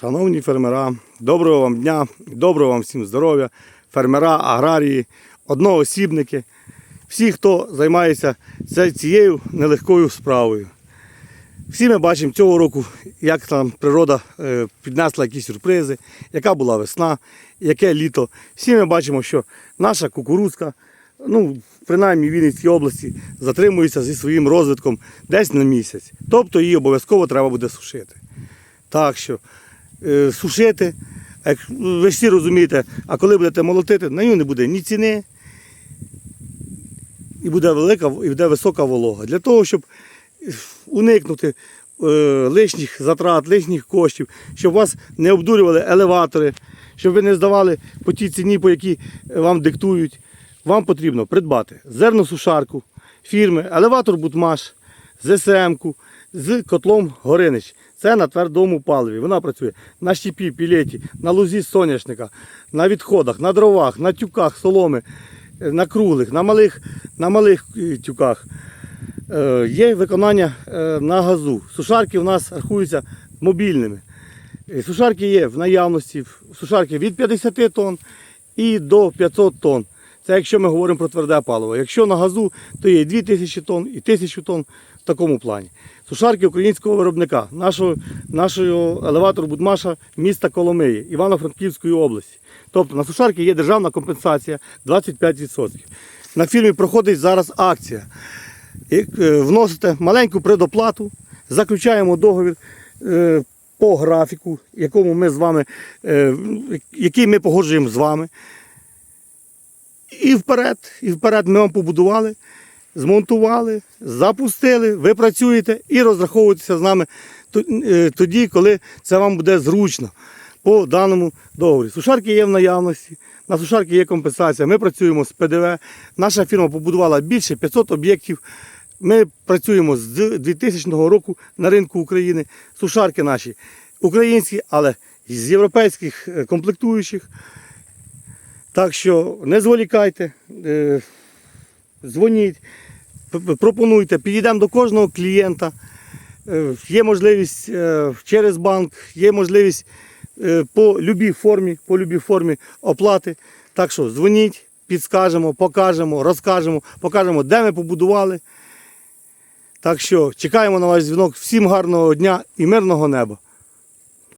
Шановні фермера, доброго вам дня, доброго вам всім здоров'я, фермера, аграрії, одноосібники, всі, хто займається цією нелегкою справою. Всі ми бачимо цього року, як там природа е, піднесла якісь сюрпризи, яка була весна, яке літо. Всі ми бачимо, що наша кукурузка, ну, принаймні в Вінницькій області, затримується зі своїм розвитком десь на місяць. Тобто її обов'язково треба буде сушити. Так що сушити, ви всі розумієте, а коли будете молотити, на нього не буде ні ціни, і буде велика, і буде висока волога. Для того, щоб уникнути е, лишніх затрат, лишніх коштів, щоб вас не обдурювали елеватори, щоб ви не здавали по тій ціні, по якій вам диктують, вам потрібно придбати зерносушарку фірми Елеватор Бутмаш, ЗСМ-ку з котлом Горинич. Це на твердому паливі. Вона працює на щепі, пілеті, на лузі соняшника, на відходах, на дровах, на тюках соломи, е, на круглих, на малих, на малих е, тюках. Е, Є виконання на газу. Сушарки у нас рахуються мобільними. Сушарки є в наявності. Сушарки від 50 тонн і до 500 тонн. Це якщо ми говоримо про тверде паливо. Якщо на газу, то є 2000 тонн, і 1000 тонн в такому плані. Сушарки українського виробника, нашого, нашого елеватору Будмаша міста Коломиї, Івано-Франківської області. Тобто на сушарки є державна компенсація 25%. На фірмі проходить зараз акція. Е, Вносите маленьку предоплату, заключаємо договір е, по графіку, якому ми з вами, е, який ми погоджуємо з вами. І вперед, і вперед ми вам побудували, змонтували, запустили, ви працюєте і розраховуєтеся з нами е, тоді, коли це вам буде зручно по даному договорі. Сушарки є в наявності, на сушарки є компенсація. Ми працюємо з ПДВ. Наша фірма побудувала більше 500 об'єктів. Ми працюємо з 2000 року на ринку України. Сушарки наші українські, але з європейських е, комплектуючих. Так що не зволікайте, е, дзвоніть, пропонуйте, підійдемо до кожного клієнта. Е, Є можливість е, через банк, є можливість е, по любій формі, по любій формі оплати. Так що дзвоніть, підскажемо, покажемо, розкажемо, покажемо, де ми побудували. Так що чекаємо на ваш дзвінок. Всім гарного дня і мирного неба.